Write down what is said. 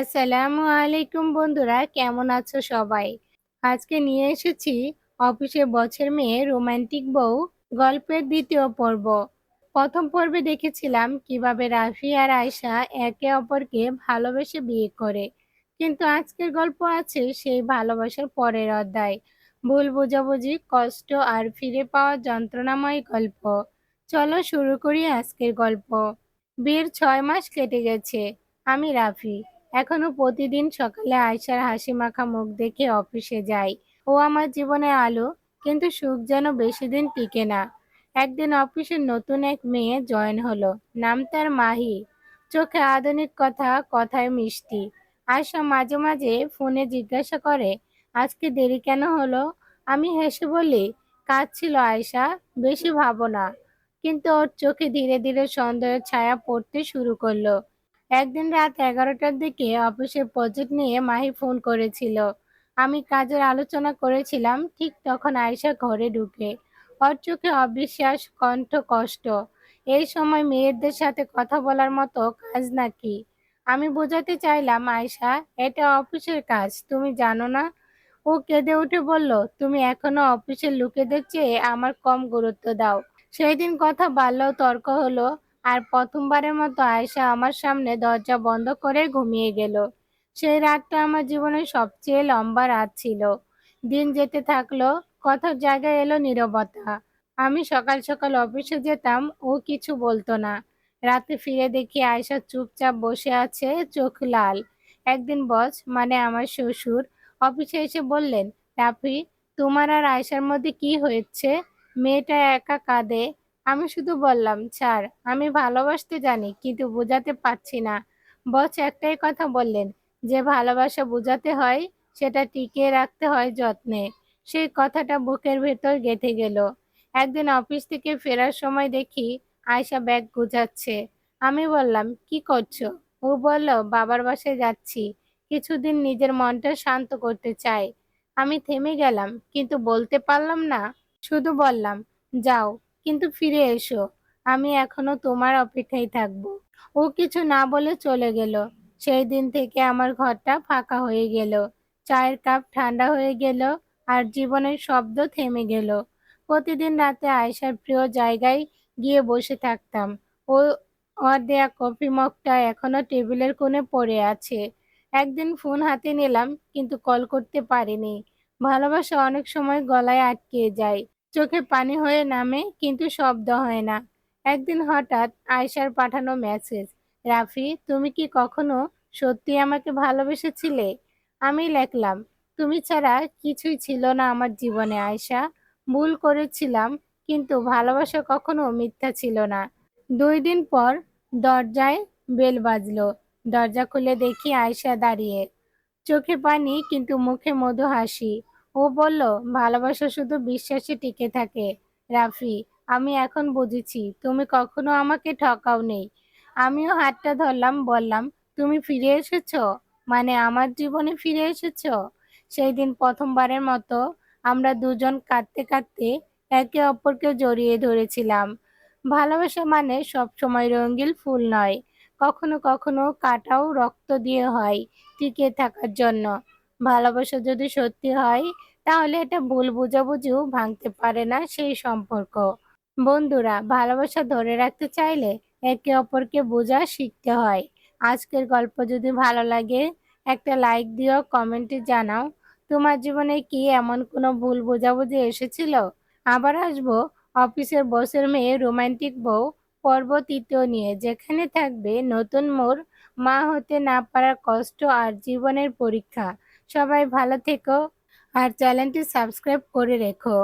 আসসালামু আলাইকুম বন্ধুরা, কেমন আছো সবাই? আজকে নিয়ে এসেছি অফিসে বছর মেয়ে রোমান্টিক বউ গল্পের দ্বিতীয় পর্ব। প্রথম পর্বে দেখেছিলাম কীভাবে রাফি আর আয়শা একে অপরকে ভালোবেসে বিয়ে করে, কিন্তু আজকের গল্প আছে সেই ভালোবাসার পরের অধ্যায়। ভুল বোঝাবুঝি, কষ্ট আর ফিরে পাওয়া যন্ত্রণাময় গল্প। চলো শুরু করি আজকের গল্প। বিয়ের ছয় মাস কেটে গেছে, আমি রাফি। এখনও প্রতিদিন সকালে আয়সার হাসি মাখা মুখ দেখে অফিসে যাই। ও আমার জীবনে আলো, কিন্তু সুখ যেন বেশি দিন টিকে না। একদিন অফিসের নতুন এক মেয়ে জয়েন হলো, নাম তার মাহি। চোখে আধুনিক কথা, কথায় মিষ্টি। আয়সা মাঝে মাঝে ফোনে জিজ্ঞাসা করে, আজকে দেরি কেন হলো? আমি হেসে বলি, কাজ ছিল আয়সা বেশি ভাবো না। কিন্তু ওর চোখে ধীরে ধীরে সন্দেহের ছায়া পড়তে শুরু করল। একদিন রাত এগারোটার দিকে অফিসের প্রজেক্ট নিয়ে মাহি ফোন করেছিল। আমি কাজের আলোচনা করেছিলাম, ঠিক তখন আয়সা ঘরে ঢুকে। ওর চোখে অবিশ্বাস, কণ্ঠ কষ্ট। এই সময় মেয়েদের সাথে কথা বলার মতো কাজ নাকি? আমি বোঝাতে চাইলাম আয়সা এটা অফিসের কাজ, তুমি জানো না? ও কেঁদে উঠে বলল, তুমি এখনও অফিসের লোকেদের চেয়ে আমার কম গুরুত্ব দাও। সেই দিন কথা বাড়লেও তর্ক হলো আর প্রথমবারের মতো আয়সা আমার সামনে দরজা বন্ধ করে ঘুমিয়ে গেল। সেই রাতটা আমার জীবনের সবচেয়ে লম্বা রাত ছিল। দিন যেতে থাকল কথার জায়গায় এলো নীরবতা। আমি সকাল সকাল অফিসে যেতাম, ও কিছু বলতো না। রাতে ফিরে দেখি আয়সা চুপচাপ বসে আছে, চোখ লাল। একদিন বস মানে আমার শ্বশুর, অফিসে এসে বললেন, রাফি, তোমার আর আয়সার মধ্যে কি হয়েছে? মেয়েটা একা কাঁদে আমি শুধু বললাম, স্যার, আমি ভালোবাসতে জানি, কিন্তু বোঝাতে পারছি না। বস একটাই কথা বললেন, যে ভালোবাসা বোঝাতে হয়, সেটা টিকিয়ে রাখতে হয় যত্নে। সেই কথাটা বুকের ভেতর গেঁথে গেল। একদিন অফিস থেকে ফেরার সময় দেখি আয়সা ব্যাগ গুজাচ্ছে আমি বললাম, কি করছ? ও বলল, বাবার বাসায় যাচ্ছি, কিছুদিন নিজের মনটা শান্ত করতে চাই। আমি থেমে গেলাম, কিন্তু বলতে পারলাম না, শুধু বললাম, যাও। কিন্তু ফিরে এসো, আমি এখনও তোমার অপেক্ষায় থাকব। ও কিছু না বলে চলে গেল। সেই দিন থেকে আমার ঘরটা ফাঁকা হয়ে গেল। চায়ের কাপ ঠান্ডা হয়ে গেল আর জীবনের শব্দ থেমে গেল। প্রতিদিন রাতে আয়সার প্রিয় জায়গায় গিয়ে বসে থাকতাম। ও ওর দেয়া কফি মগটা এখনও টেবিলের কোণে পড়ে আছে। একদিন ফোন হাতে নিলাম, কিন্তু কল করতে পারিনি। ভালোবাসা অনেক সময় গলায় আটকে যায়। চোখে পানি হয়ে নামে, কিন্তু শব্দ হয় না। একদিন হঠাৎ আয়সার পাঠানো মেসেজ রাফি, তুমি কি কখনো সত্যি আমাকে ভালোবেসেছিলে? আমি লেখলাম, তুমি ছাড়া কিছুই ছিল না আমার জীবনে আয়সা ভুল করেছিলাম, কিন্তু ভালোবাসা কখনো মিথ্যা ছিল না। দুই দিন পর দরজায় বেল বাজলো। দরজা খুলে দেখি আয়সা দাঁড়িয়ে। চোখে পানি, কিন্তু মুখে মধু হাসি। ও বলল, ভালোবাসা শুধু বিশ্বাসে টিকে থাকে। রাফি, আমি এখন বুঝেছি, তুমি কখনো আমাকে ঠকাও নেই। আমিও হাতটা ধরলাম, বললাম, তুমি ফিরে এসেছ? মানে আমার জীবনে ফিরে এসেছ? সেই দিন প্রথমবারের মতো আমরা দুজন কাঁদতে কাঁদতে একে অপরকে জড়িয়ে ধরেছিলাম। ভালোবাসা মানে সবসময় রঙিল ফুল নয়, কখনো কখনো কাটাও রক্ত দিয়ে হয় টিকে থাকার জন্য। ভালোবাসা যদি সত্যি হয়, তাহলে এটা ভুল বুঝাবুঝিও ভাঙতে পারে না সেই সম্পর্ক। বন্ধুরা, ভালোবাসা ধরে রাখতে চাইলে একে অপরকে বোঝা শিখতে হয়। আজকের গল্প যদি ভালো লাগে, একটা লাইক দিও, কমেন্টে জানাও। তোমার জীবনে কি এমন কোনো ভুল বোঝাবুঝি এসেছিল? আবার আসব অফিসের বসের মেয়ে রোমান্টিক বউ পর্ব তৃতীয় নিয়ে, যেখানে থাকবে নতুন মোর মা হতে না পারার কষ্ট আর জীবনের পরীক্ষা। সবাই ভালো থেকো আর চ্যানেলটি সাবস্ক্রাইব করে রেখো।